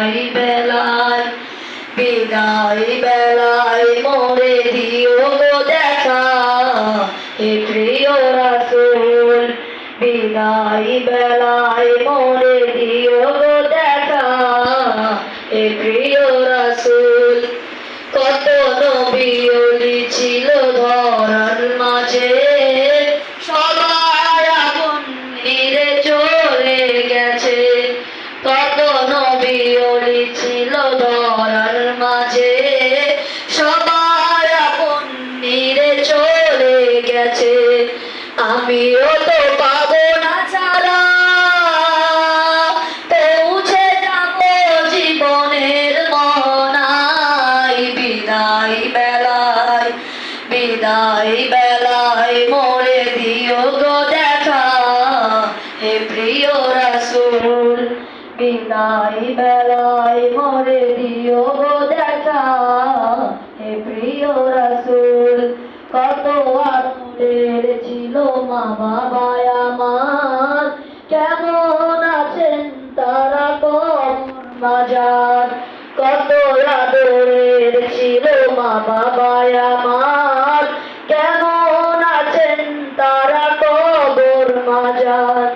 বিদায় বেলায় বিদায় বেলায় মোরে দিও গো দেখা হে প্রিয় রাসূল। বিদায় বেলায় মোরে দিও গো দেখা হে প্রিয় রাসূল। কত নবী অলি ছিল ধরার মাঝে সবার আপন নিরে চলে গেছে। ছিল ধরার মাঝে। সবার আপন নিরে চলে গেছে। আমিও তো পাবো না ছাড়া। পৌঁছে যাব জীবনের মনাই। বিদায় বেলায় বিদায় বেলায় মোরে দিও গো দেখা। হে প্রিয় রাসূল বিদায় বেলায় মোরে দিও গো দেখা। হে প্রিয় রাসূল, কত আদরের ছিল মা বাবা আমার। কেমন আছেন তারা কবর মাজার কত আদরের ছিল মা বাবা আমার। কেমন আছেন তারা কবর মাজার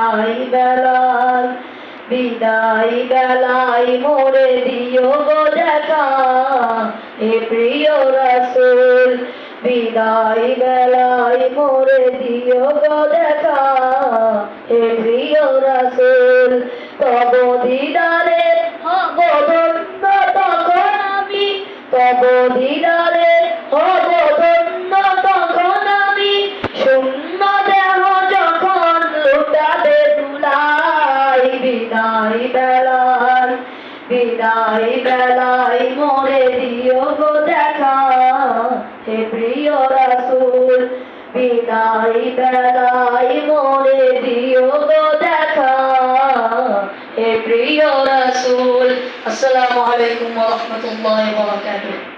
বিদায় বেলায়, বিদায় মোরে দিও গো দেখা হে প্রিয় রসুল। বিদায় বেলায় মোরে দিও গো দেখা হে প্রিয় তব দিদারে হব তখন আমি তব দিদারে বিদায় বেলায় মোরে দিও গো দেখা। হে প্রিয় রাসুল, বিদায় বেলায় মোরে দিও গো দেখা। হে প্রিয় রাসুল, আসসালামু আলাইকুম ওয়া রাহমাতুল্লাহি ওয়া বারাকাতুহু।